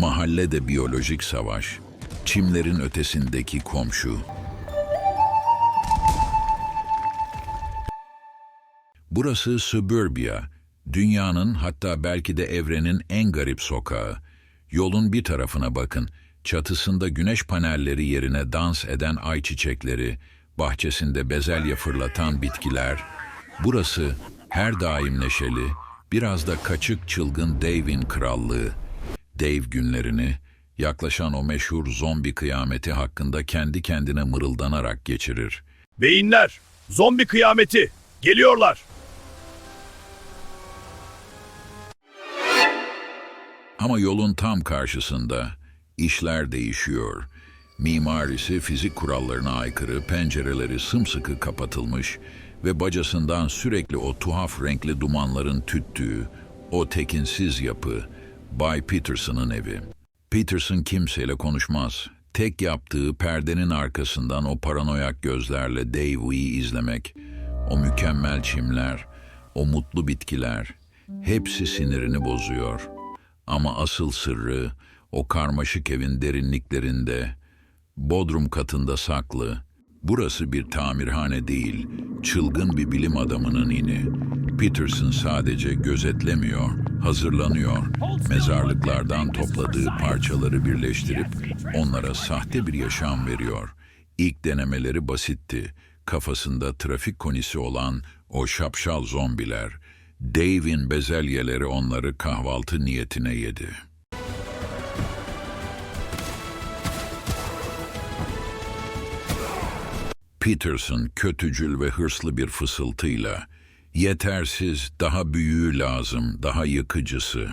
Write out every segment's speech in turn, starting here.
Mahallede biyolojik savaş, çimlerin ötesindeki komşu. Burası Suburbia, dünyanın hatta belki de evrenin en garip sokağı. Yolun bir tarafına bakın, çatısında güneş panelleri yerine dans eden ay çiçekleri, bahçesinde bezelye fırlatan bitkiler. Burası her daim neşeli, biraz da kaçık çılgın Dave'in krallığı. Dave günlerini, yaklaşan o meşhur zombi kıyameti hakkında kendi kendine mırıldanarak geçirir. Beyinler, zombi kıyameti, geliyorlar. Ama yolun tam karşısında işler değişiyor. Mimarisi fizik kurallarına aykırı, pencereleri sımsıkı kapatılmış ve bacasından sürekli o tuhaf renkli dumanların tüttüğü, o tekinsiz yapı, Bay Peterson'ın evi. Peterson kimseyle konuşmaz. Tek yaptığı perdenin arkasından o paranoyak gözlerle Davy'i izlemek, o mükemmel çimler, o mutlu bitkiler, hepsi sinirini bozuyor. Ama asıl sırrı o karmaşık evin derinliklerinde, bodrum katında saklı. Burası bir tamirhane değil, çılgın bir bilim adamının ini. Peterson sadece gözetlemiyor, hazırlanıyor. Mezarlıklardan topladığı parçaları birleştirip onlara sahte bir yaşam veriyor. İlk denemeleri basitti. Kafasında trafik konisi olan o şapşal zombiler, Dave'in bezelyeleri onları kahvaltı niyetine yedi. Peterson kötücül ve hırslı bir fısıltıyla yetersiz, daha büyüğü lazım, daha yıkıcısı.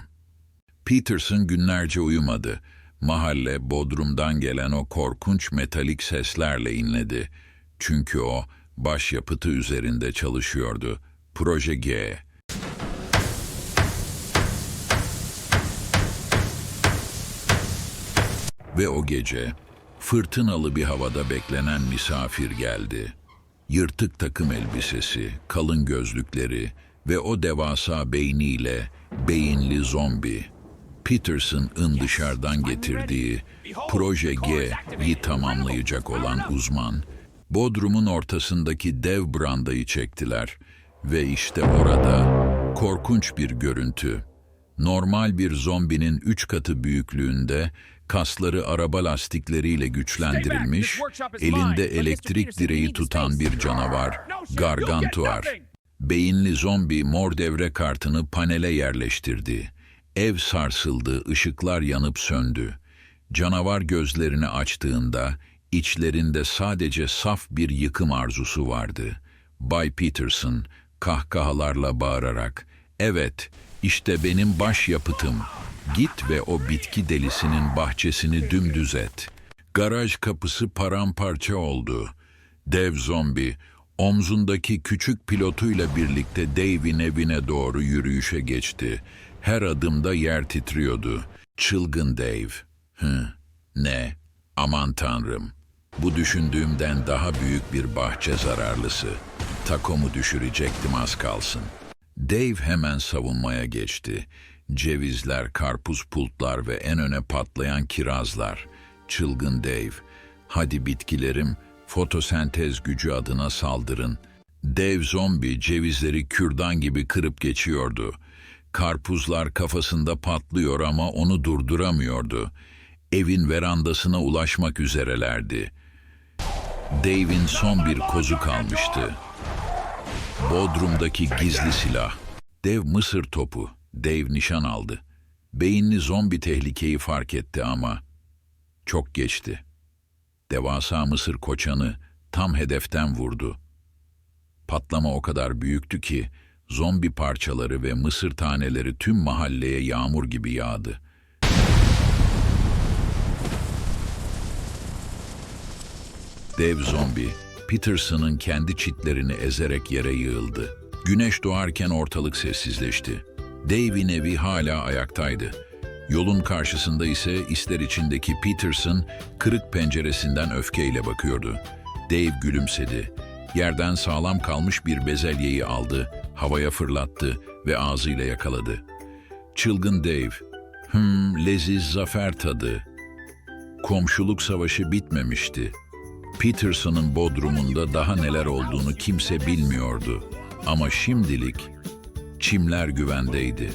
Peterson günlerce uyumadı. Mahalle bodrumdan gelen o korkunç metalik seslerle inledi. Çünkü o başyapıtı üzerinde çalışıyordu. Proje G. Ve o gece fırtınalı bir havada beklenen misafir geldi. Yırtık takım elbisesi, kalın gözlükleri ve o devasa beyniyle beyinli zombi. Peterson'ın dışarıdan getirdiği Proje G'yi tamamlayacak olan uzman, Bodrum'un ortasındaki dev brandayı çektiler ve işte orada korkunç bir görüntü. Normal bir zombinin üç katı büyüklüğünde, kasları araba lastikleriyle güçlendirilmiş, elinde elektrik direği tutan bir canavar, Gargantuar. Beyinli zombi mor devre kartını panele yerleştirdi. Ev sarsıldı, ışıklar yanıp söndü. Canavar gözlerini açtığında içlerinde sadece saf bir yıkım arzusu vardı. Bay Peterson kahkahalarla bağırarak, "Evet, işte benim başyapıtım. Git ve o bitki delisinin bahçesini dümdüz et." Garaj kapısı paramparça oldu. Dev zombi omzundaki küçük pilotuyla birlikte Dave'in evine doğru yürüyüşe geçti. Her adımda yer titriyordu. Çılgın Dave. Hı, ne? Aman tanrım. Bu düşündüğümden daha büyük bir bahçe zararlısı. Takomu düşürecektim az kalsın. Dave hemen savunmaya geçti. Cevizler, karpuz pultlar ve en öne patlayan kirazlar. Çılgın Dave. Hadi bitkilerim, fotosentez gücü adına saldırın. Dev zombi cevizleri kürdan gibi kırıp geçiyordu. Karpuzlar kafasında patlıyor ama onu durduramıyordu. Evin verandasına ulaşmak üzerelerdi. Dave'in son bir kozu kalmıştı. Bodrum'daki gizli silah. Dev mısır topu. Dave nişan aldı. Beyinli zombi tehlikeyi fark etti ama çok geçti. Devasa mısır koçanı tam hedeften vurdu. Patlama o kadar büyüktü ki zombi parçaları ve mısır taneleri tüm mahalleye yağmur gibi yağdı. Dev zombi, Peterson'ın kendi çitlerini ezerek yere yığıldı. Güneş doğarken ortalık sessizleşti. Dave'in evi hala ayaktaydı. Yolun karşısında ise isler içindeki Peterson kırık penceresinden öfkeyle bakıyordu. Dave gülümsedi. Yerden sağlam kalmış bir bezelyeyi aldı, havaya fırlattı ve ağzıyla yakaladı. Çılgın Dave, Hmm, leziz zafer tadı. Komşuluk savaşı bitmemişti. Peterson'ın bodrumunda daha neler olduğunu kimse bilmiyordu. Ama şimdilik çimler güvendeydi.